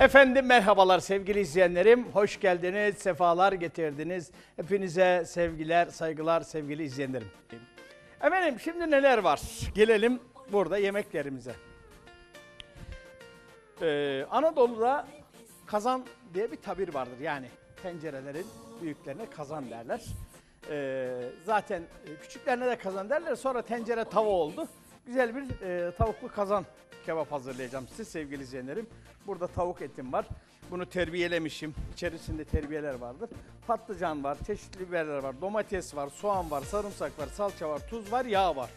Efendim merhabalar sevgili izleyenlerim. Hoş geldiniz, sefalar getirdiniz. Hepinize sevgiler, saygılar sevgili izleyenlerim. Efendim şimdi neler var? Gelelim burada yemeklerimize. Ee, Anadolu'da kazan diye bir tabir vardır. Yani tencerelerin büyüklerine kazan derler. Ee, zaten küçüklerine de kazan derler. Sonra tencere tava oldu. Güzel bir e, tavuklu kazan kebap hazırlayacağım size sevgili izleyenlerim. Burada tavuk etim var. Bunu terbiyelemişim. İçerisinde terbiyeler vardır. Patlıcan var, çeşitli biberler var, domates var, soğan var, sarımsak var, salça var, tuz var, yağ var.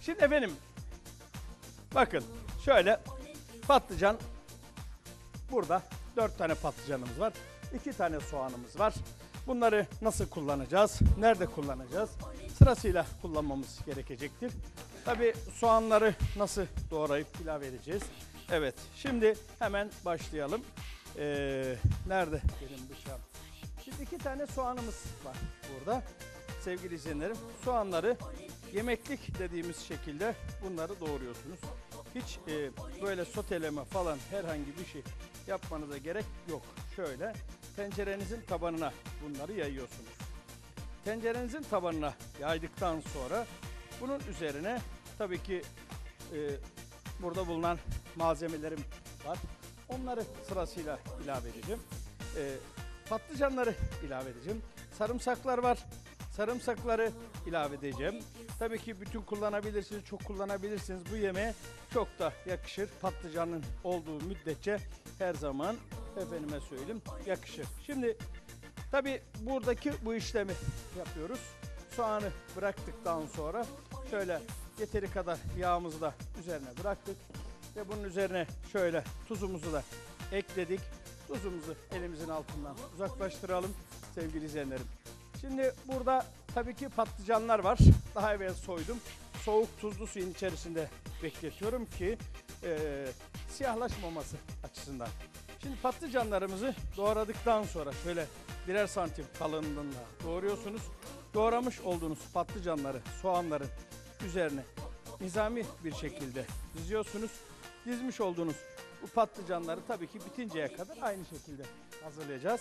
Şimdi efendim bakın şöyle patlıcan burada 4 tane patlıcanımız var. 2 tane soğanımız var. Bunları nasıl kullanacağız? Nerede kullanacağız? Sırasıyla kullanmamız gerekecektir. Tabi soğanları nasıl doğrayıp ilave edeceğiz? Evet, şimdi hemen başlayalım. Ee, nerede benim bıçağım? Şimdi iki tane soğanımız var burada. Sevgili izleyenlerim, soğanları yemeklik dediğimiz şekilde bunları doğruyorsunuz. Hiç e, böyle soteleme falan herhangi bir şey yapmanıza gerek yok. Şöyle tencerenizin tabanına bunları yayıyorsunuz. Tencerenizin tabanına yaydıktan sonra bunun üzerine tabii ki e, burada bulunan malzemelerim var. Onları sırasıyla ilave edeceğim. E, patlıcanları ilave edeceğim. Sarımsaklar var. Sarımsakları ilave edeceğim. Tabii ki bütün kullanabilirsiniz, çok kullanabilirsiniz. Bu yemeğe çok da yakışır. Patlıcanın olduğu müddetçe her zaman efendime söyleyeyim yakışır. Şimdi tabii buradaki bu işlemi yapıyoruz. Soğanı bıraktıktan sonra şöyle yeteri kadar yağımızı da üzerine bıraktık. Ve bunun üzerine şöyle tuzumuzu da ekledik. Tuzumuzu elimizin altından uzaklaştıralım sevgili izleyenlerim. Şimdi burada tabii ki patlıcanlar var. Daha evvel soydum. Soğuk tuzlu suyun içerisinde bekletiyorum ki e, siyahlaşmaması açısından. Şimdi patlıcanlarımızı doğradıktan sonra şöyle birer santim kalınlığında doğruyorsunuz. Doğramış olduğunuz patlıcanları, soğanları üzerine nizami bir şekilde diziyorsunuz. Dizmiş olduğunuz bu patlıcanları tabii ki bitinceye kadar aynı şekilde hazırlayacağız.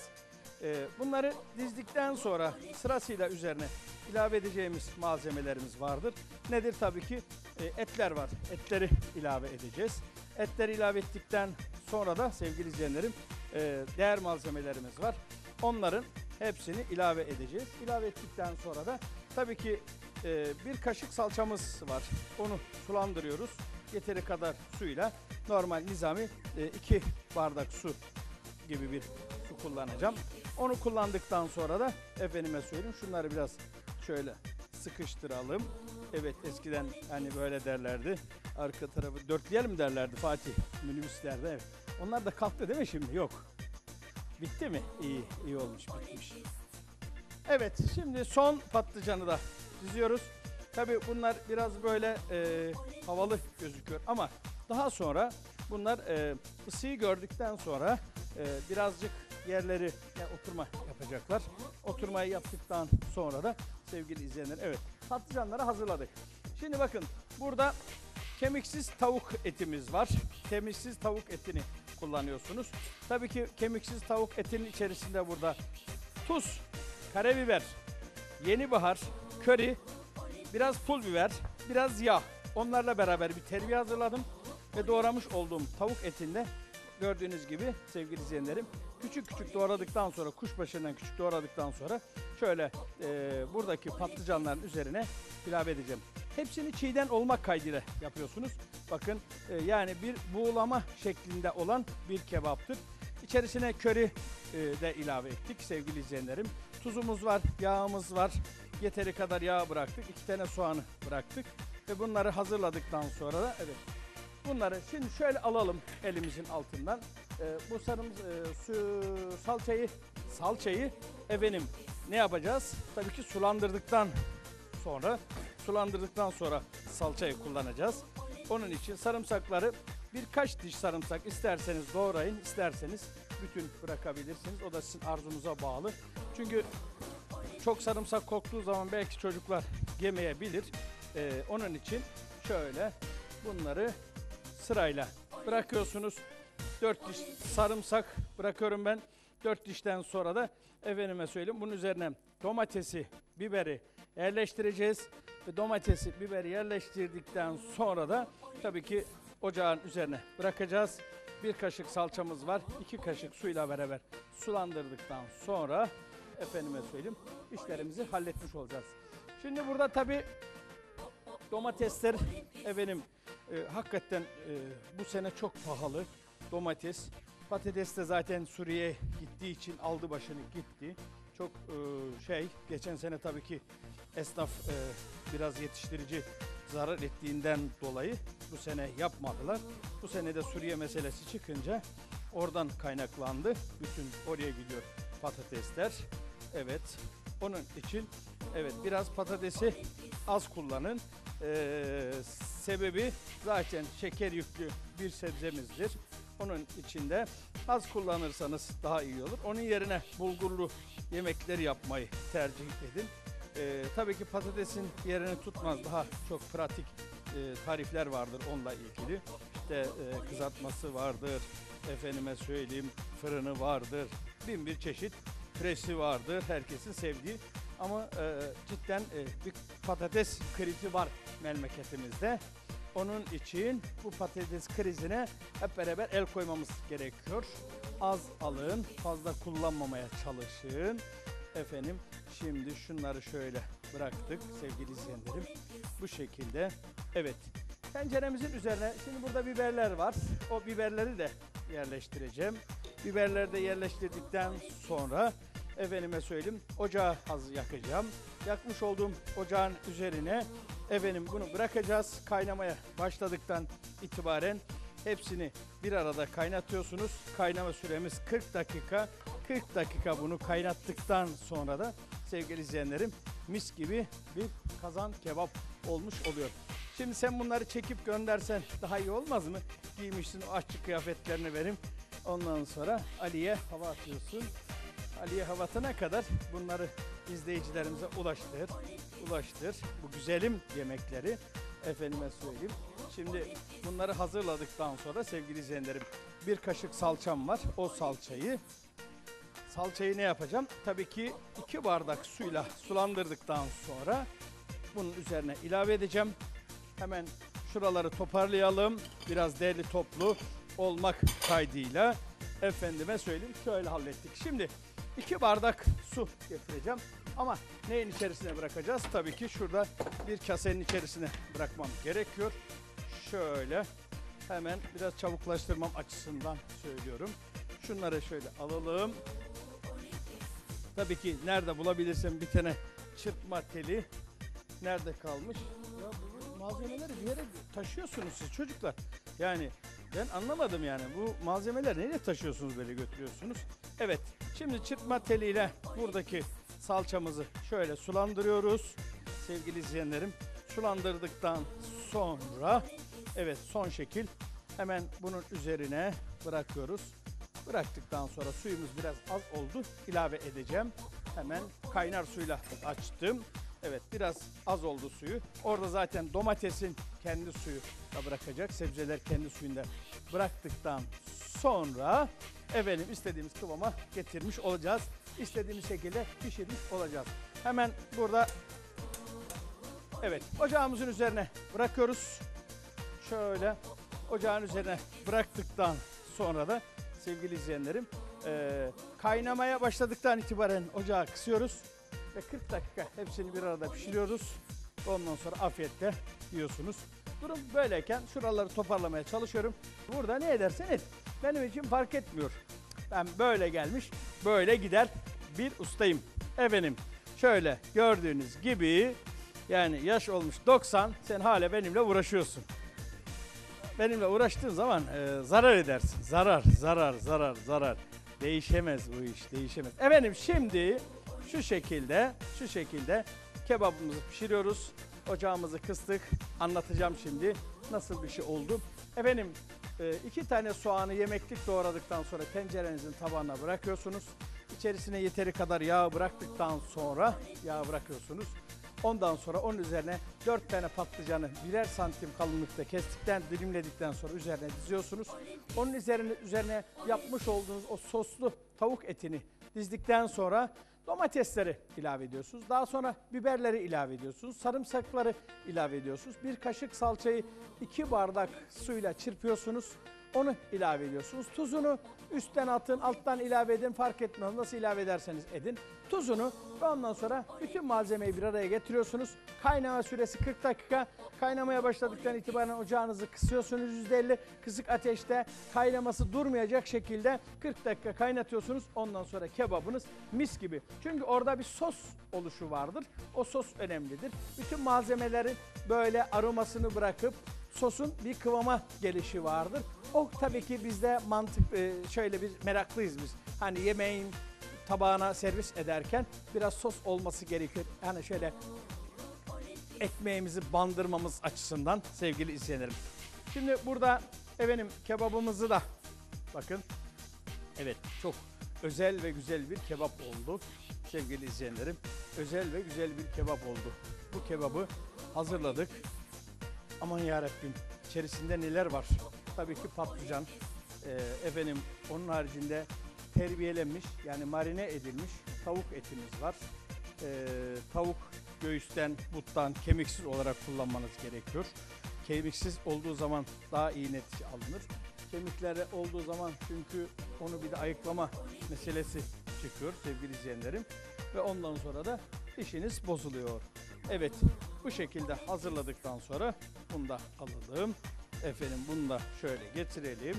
Ee, bunları dizdikten sonra sırasıyla üzerine ilave edeceğimiz malzemelerimiz vardır. Nedir tabii ki e, etler var. Etleri ilave edeceğiz. Etleri ilave ettikten sonra da sevgili izleyenlerim e, değer malzemelerimiz var. Onların hepsini ilave edeceğiz. İlave ettikten sonra da tabii ki e, bir kaşık salçamız var. Onu sulandırıyoruz. Yeteri kadar suyla normal nizami e, iki bardak su gibi bir su kullanacağım. Onu kullandıktan sonra da efendime söyleyeyim şunları biraz şöyle sıkıştıralım. Evet eskiden hani böyle derlerdi. Arka tarafı dörtleyelim derlerdi Fatih minibüslerde. Evet. Onlar da kalktı değil mi şimdi? Yok. Bitti mi? İyi, iyi olmuş, bitmiş. Evet, şimdi son patlıcanı da diziyoruz. Tabii bunlar biraz böyle e, havalı gözüküyor ama daha sonra bunlar e, ısıyı gördükten sonra e, birazcık yerleri yani oturma yapacaklar. Oturmayı yaptıktan sonra da sevgili izleyenler evet patlıcanları hazırladık. Şimdi bakın burada kemiksiz tavuk etimiz var. Kemiksiz tavuk etini kullanıyorsunuz. Tabii ki kemiksiz tavuk etinin içerisinde burada tuz, karabiber, yeni bahar, köri, biraz pul biber, biraz yağ. Onlarla beraber bir terbiye hazırladım ve doğramış olduğum tavuk etinde gördüğünüz gibi sevgili izleyenlerim küçük küçük doğradıktan sonra kuşbaşından küçük doğradıktan sonra şöyle e, buradaki patlıcanların üzerine ilave edeceğim. Hepsini çiğden olmak kaydıyla yapıyorsunuz. Bakın e, yani bir buğulama şeklinde olan bir kebaptır. İçerisine köri e, de ilave ettik sevgili izleyenlerim. Tuzumuz var, yağımız var. Yeteri kadar yağ bıraktık. iki tane soğanı bıraktık. Ve bunları hazırladıktan sonra da evet bunları şimdi şöyle alalım elimizin altından. E, bu sarımız e, su salçayı salçayı efendim ne yapacağız? Tabii ki sulandırdıktan sonra sulandırdıktan sonra salçayı kullanacağız. Onun için sarımsakları birkaç diş sarımsak isterseniz doğrayın, isterseniz bütün bırakabilirsiniz. O da sizin arzunuza bağlı. Çünkü çok sarımsak koktuğu zaman belki çocuklar yemeyebilir. Ee, onun için şöyle bunları sırayla bırakıyorsunuz. 4 diş sarımsak bırakıyorum ben. 4 dişten sonra da efendime söyleyeyim bunun üzerine domatesi, biberi yerleştireceğiz. Ve domatesi, biberi yerleştirdikten sonra da tabii ki ocağın üzerine bırakacağız. Bir kaşık salçamız var. 2 kaşık suyla beraber sulandırdıktan sonra efendime söyleyeyim işlerimizi halletmiş olacağız. Şimdi burada tabii domatesler efendim e, hakikaten e, bu sene çok pahalı domates. Patates de zaten Suriye'ye gittiği için aldı başını gitti. Çok e, şey geçen sene tabii ki esnaf e, biraz yetiştirici zarar ettiğinden dolayı bu sene yapmadılar. Bu sene de Suriye meselesi çıkınca oradan kaynaklandı. Bütün oraya gidiyor patatesler. Evet. Onun için evet biraz patatesi az kullanın. Ee, sebebi zaten şeker yüklü bir sebzemizdir. Onun içinde az kullanırsanız daha iyi olur. Onun yerine bulgurlu yemekler yapmayı tercih edin. Ee, tabii ki patatesin yerini tutmaz. Daha çok pratik e, tarifler vardır onunla ilgili. İşte e, kızartması vardır, efendime söyleyeyim fırını vardır. Bin bir çeşit presi vardır herkesin sevdiği. Ama e, cidden e, bir patates krizi var memleketimizde. Onun için bu patates krizine hep beraber el koymamız gerekiyor. Az alın, fazla kullanmamaya çalışın. Efendim şimdi şunları şöyle bıraktık sevgili izleyenlerim. Bu şekilde. Evet. Tenceremizin üzerine şimdi burada biberler var. O biberleri de yerleştireceğim. Biberleri de yerleştirdikten sonra efendime söyleyeyim ocağı hazır yakacağım. Yakmış olduğum ocağın üzerine efendim bunu bırakacağız. Kaynamaya başladıktan itibaren hepsini bir arada kaynatıyorsunuz. Kaynama süremiz 40 dakika. 40 dakika bunu kaynattıktan sonra da sevgili izleyenlerim mis gibi bir kazan kebap olmuş oluyor. Şimdi sen bunları çekip göndersen daha iyi olmaz mı? Giymişsin o aşçı kıyafetlerini verim. Ondan sonra Ali'ye hava atıyorsun. Ali'ye hava atana kadar bunları izleyicilerimize ulaştır. Ulaştır. Bu güzelim yemekleri efendime söyleyeyim. Şimdi bunları hazırladıktan sonra sevgili izleyenlerim bir kaşık salçam var. O salçayı salçayı ne yapacağım? Tabii ki iki bardak suyla sulandırdıktan sonra bunun üzerine ilave edeceğim. Hemen şuraları toparlayalım. Biraz değerli toplu olmak kaydıyla efendime söyleyeyim şöyle hallettik. Şimdi iki bardak su getireceğim. Ama neyin içerisine bırakacağız? Tabii ki şurada bir kasenin içerisine bırakmam gerekiyor. Şöyle hemen biraz çabuklaştırmam açısından söylüyorum. Şunları şöyle alalım. Tabii ki nerede bulabilirsem bir tane çırpma teli nerede kalmış? Ya bu malzemeleri bir yere taşıyorsunuz siz çocuklar. Yani ben anlamadım yani bu malzemeleri nereye taşıyorsunuz böyle götürüyorsunuz? Evet şimdi çırpma teliyle buradaki salçamızı şöyle sulandırıyoruz. Sevgili izleyenlerim sulandırdıktan sonra evet son şekil hemen bunun üzerine bırakıyoruz. Bıraktıktan sonra suyumuz biraz az oldu. ilave edeceğim. Hemen kaynar suyla açtım. Evet biraz az oldu suyu. Orada zaten domatesin kendi suyu da bırakacak. Sebzeler kendi suyunda bıraktıktan sonra efendim istediğimiz kıvama getirmiş olacağız. İstediğimiz şekilde pişirmiş olacağız. Hemen burada evet ocağımızın üzerine bırakıyoruz. Şöyle ocağın üzerine bıraktıktan sonra da sevgili izleyenlerim eee, kaynamaya başladıktan itibaren ocağı kısıyoruz ve 40 dakika hepsini bir arada pişiriyoruz. Ondan sonra afiyetle yiyorsunuz. Durum böyleyken şuraları toparlamaya çalışıyorum. Burada ne edersen et. Benim için fark etmiyor. Ben böyle gelmiş, böyle gider bir ustayım. Efendim şöyle gördüğünüz gibi yani yaş olmuş 90 sen hala benimle uğraşıyorsun benimle uğraştığın zaman e, zarar edersin. Zarar, zarar, zarar, zarar. Değişemez bu iş, değişemez. Efendim şimdi şu şekilde, şu şekilde kebabımızı pişiriyoruz. Ocağımızı kıstık. Anlatacağım şimdi nasıl bir şey oldu. Efendim e, iki tane soğanı yemeklik doğradıktan sonra tencerenizin tabağına bırakıyorsunuz. İçerisine yeteri kadar yağ bıraktıktan sonra yağ bırakıyorsunuz. Ondan sonra onun üzerine 4 tane patlıcanı birer santim kalınlıkta kestikten, dilimledikten sonra üzerine diziyorsunuz. Onun üzerine üzerine yapmış olduğunuz o soslu tavuk etini dizdikten sonra domatesleri ilave ediyorsunuz. Daha sonra biberleri ilave ediyorsunuz. Sarımsakları ilave ediyorsunuz. Bir kaşık salçayı 2 bardak suyla çırpıyorsunuz. Onu ilave ediyorsunuz. Tuzunu üstten atın, alttan ilave edin. Fark etmez. Nasıl ilave ederseniz edin. Tuzunu ve ondan sonra bütün malzemeyi bir araya getiriyorsunuz. Kaynama süresi 40 dakika. Kaynamaya başladıktan itibaren ocağınızı kısıyorsunuz %50. Kısık ateşte kaynaması durmayacak şekilde 40 dakika kaynatıyorsunuz. Ondan sonra kebabınız mis gibi. Çünkü orada bir sos oluşu vardır. O sos önemlidir. Bütün malzemelerin böyle aromasını bırakıp sosun bir kıvama gelişi vardır. O tabii ki bizde mantık e, şöyle bir meraklıyız biz. Hani yemeğin tabağına servis ederken biraz sos olması gerekiyor. Yani şöyle ekmeğimizi bandırmamız açısından sevgili izleyenlerim. Şimdi burada efendim kebabımızı da bakın. Evet çok özel ve güzel bir kebap oldu sevgili izleyenlerim. Özel ve güzel bir kebap oldu. Bu kebabı hazırladık. Aman yarabbim içerisinde neler var? Tabii ki patlıcan. Ee, efendim onun haricinde terbiyelenmiş yani marine edilmiş tavuk etimiz var. Ee, tavuk göğüsten, buttan kemiksiz olarak kullanmanız gerekiyor. Kemiksiz olduğu zaman daha iyi netice alınır. Kemikleri olduğu zaman çünkü onu bir de ayıklama meselesi çıkıyor sevgili izleyenlerim. Ve ondan sonra da işiniz bozuluyor. Evet bu şekilde hazırladıktan sonra bunu da alalım. Efendim bunu da şöyle getirelim.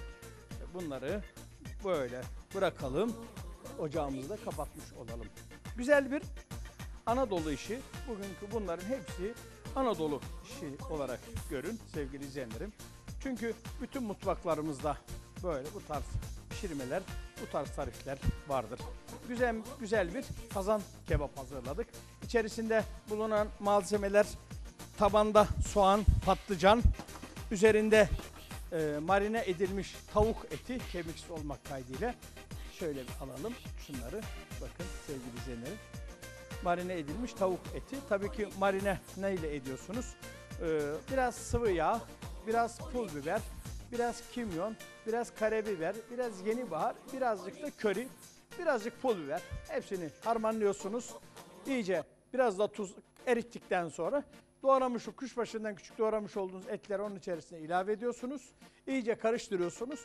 Bunları böyle bırakalım. Ocağımızı da kapatmış olalım. Güzel bir Anadolu işi. Bugünkü bunların hepsi Anadolu işi olarak görün sevgili izleyenlerim. Çünkü bütün mutfaklarımızda böyle bu tarz pişirmeler, bu tarz tarifler vardır. Güzel güzel bir kazan kebap hazırladık. İçerisinde bulunan malzemeler tabanda soğan, patlıcan, üzerinde e, marine edilmiş tavuk eti kemiksiz olmak kaydıyla şöyle bir alalım şunları. Bakın sevgili izleyenlerim marine edilmiş tavuk eti. Tabii ki marine ne ile ediyorsunuz? Ee, biraz sıvı yağ, biraz pul biber, biraz kimyon, biraz karabiber, biraz yeni bahar, birazcık da köri, birazcık pul biber. Hepsini harmanlıyorsunuz. İyice biraz da tuz erittikten sonra doğramış o kuşbaşından küçük doğramış olduğunuz etleri onun içerisine ilave ediyorsunuz. İyice karıştırıyorsunuz.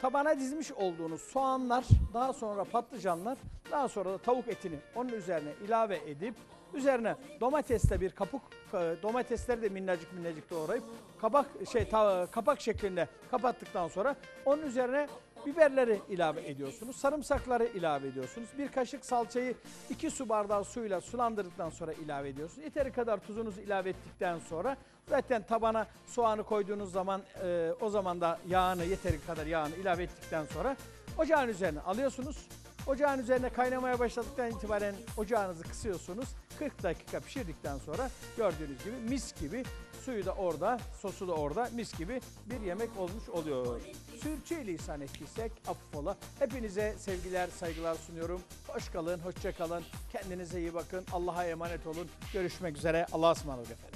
Tabana dizmiş olduğunuz soğanlar, daha sonra patlıcanlar, daha sonra da tavuk etini onun üzerine ilave edip üzerine domatesle bir kapuk e, domatesleri de minnacık minnacık doğrayıp kabak şey kapak şeklinde kapattıktan sonra onun üzerine biberleri ilave ediyorsunuz. Sarımsakları ilave ediyorsunuz. Bir kaşık salçayı 2 su bardağı suyla sulandırdıktan sonra ilave ediyorsunuz. Yeteri kadar tuzunuzu ilave ettikten sonra zaten tabana soğanı koyduğunuz zaman e, o zaman da yağını yeteri kadar yağını ilave ettikten sonra ocağın üzerine alıyorsunuz. Ocağın üzerine kaynamaya başladıktan itibaren ocağınızı kısıyorsunuz. 40 dakika pişirdikten sonra gördüğünüz gibi mis gibi suyu da orada, sosu da orada mis gibi bir yemek olmuş oluyor. Sürçülisan ettiysek affola. Hepinize sevgiler, saygılar sunuyorum. Hoş kalın, hoşça kalın. Kendinize iyi bakın. Allah'a emanet olun. Görüşmek üzere. Allah'a ısmarladık efendim.